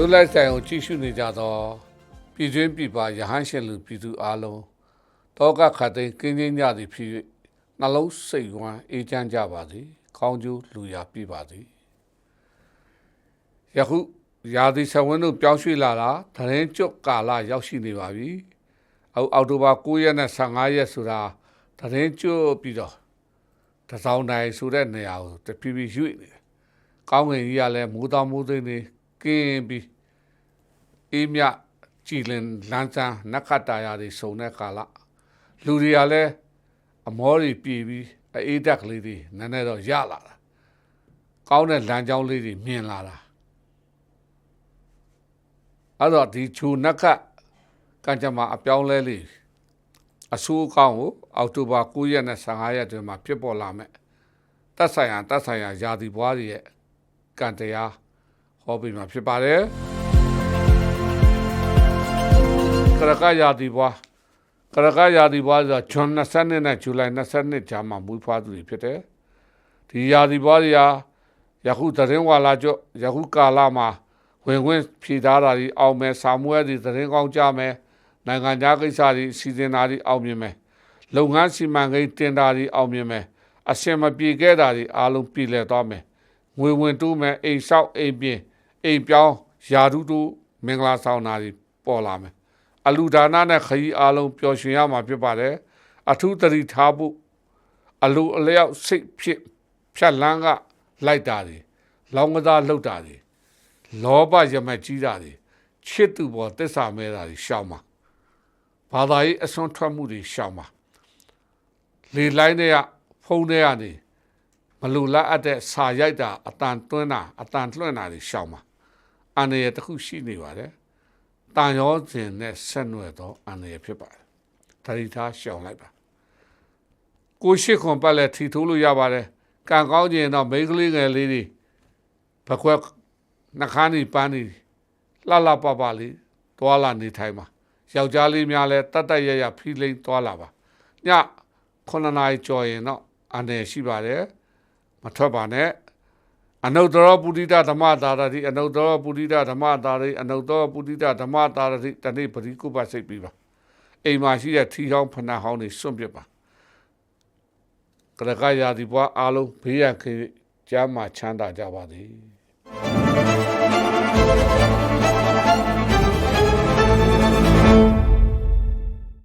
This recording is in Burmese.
ရုပ်လိုက်ဆိုင်ကိုကြည့်ရှုနေကြသောပြည်တွင်းပြည်ပရဟန်းရှင်လူပြည်သူအလုံးတောကခတ်သိမ်းကင်းကျင်းကြသည်ဖြစ်၍နှလုံးစိတ်ဝမ်းအေးချမ်းကြပါစေကောင်းကျိုးလူရာပြပါစေယခုရာသီဆဝင်းတို့ပြောင်းရွှေ့လာတာတရင်ကျွတ်ကာလရောက်ရှိနေပါပြီအောက်အောက်တိုဘာ9ရက်နဲ့15ရက်ဆိုတာတရင်ကျွတ်ပြီးတော့တစောင်းတိုင်းဆိုတဲ့နေရာကိုတဖြည်းဖြည်းရွေ့နေတယ်ကောင်းငင်ကြီးကလည်းမိုးတောင်မိုးသိမ်းနေ ကင်းပြီးအေးမြကြည်လင်လန်းဆန်းနက္ခတ္တရာတွေစုံတဲ့ကာလလူတွေကလည်းအမောတွေပြေပြီးအေးတက်ကလေးတွေနည်းနည်းတော့ရလာတာကောင်းတဲ့လမ်းကြောင်းလေးတွေမြင်လာတာအဲ့တော့ဒီခြူနက္ခတ်ကံကြမ္မာအပြောင်းလဲလေးအဆိုးအကောင်းကိုအောက်တိုဘာ9ရက်နဲ့15ရက်တွင်မှာဖြစ်ပေါ်လာမယ်တက်ဆိုင်ရာတက်ဆိုင်ရာယာတီဘွားတွေရဲ့ကံတရား ဟောပြီးမှာဖြစ်ပါတယ်ကရကယာတီဘွားကရကယာတီဘွားဆိုတာဂျွန်22နဲ့ဇူလိုင်22ကြားမှာမွေးဖွားသူတွေဖြစ်တယ်ဒီယာတီဘွားတွေဟာယခုသတင်းဝါလာကျော့ယခုကာလမှာဝင်ခွင့်ဖြေထားတာဒီအောင်မယ်စာမွဲဒီသတင်းကောင်းကြမယ်နိုင်ငံခြားကိစ္စတွေစီစဉ်တာတွေအောင်မြင်မယ်လုပ်ငန်းစီမံကိန်းတင်တာတွေအောင်မြင်မယ်အစင်မပြေခဲ့တာတွေအားလုံးပြည်လည်သွားမယ်ငွေဝင်တိုးမယ်အိမ်ဆောက်အိမ်ပြင် အိမ်ပြောင်းယာတုတုမင်္ဂလာဆောင်တာတွေပေါ်လာမယ်အလူဒါနနဲ့ခရီးအားလုံးပျော်ရွှင်ရမှာဖြစ်ပါတယ်အထူးတတိထားဖို့အလူအလျောက်စိတ်ဖြစ်ဖြတ်လန်းကလိုက်တာတွေလောင်းကစားလှုပ်တာတွေလောဘရမက်ကြီးတာတွေချစ်သူပေါ်တစ္ဆာမဲတာတွေရှောင်းမှာဘာသာရေးအစွန်းထွက်မှုတွေရှောင်းမှာလေလိုင်းတွေကဖုံးတွေကနေမလူလားအပ်တဲ့စာရိုက်တာအတန်တွင်းတာအတန်လွှင့်တာတွေရှောင်းမှာ အန္တရာယ်တစ်ခုရှိနေပါတယ်တန်ရောစဉ်နဲ့ဆက်နွယ်သောအန္တရာယ်ဖြစ်ပါတယ်တတိထားရှောင်းလိုက်ပါကိုရှိခွန်ပတ်လည်းထီထိုးလို့ရပါတယ်ကံကောင်းခြင်းတော့မိန်းကလေးငယ်လေးတွေဘကွက်နှခမ်းနေပန်းနေလှလှပပလေးသွာလာနေထိုင်ပါယောက်ျားလေးများလည်းတတ်တတ်ရရဖီးလိမ့်သွာလာပါည9နာရီကျော်ရင်တော့အန္တရာယ်ရှိပါတယ်မထွက်ပါနဲ့ အနုတ္တရပုရိသဓမ္မတာရတိအနုတ္တရပုရိသဓမ္မတာရတိအနုတ္တရပုရိသဓမ္မတာရတိတနေ့ပရိကုပစိတ်ပြီးပါအိမ်မှာရှိတဲ့ထီဟောင်းဖနာဟောင်းတွေစွန့်ပစ်ပါကရကရာဒီဘွားအားလုံးဘေးရန်ခေကျမ်းမှာချမ်းသာကြပါသည်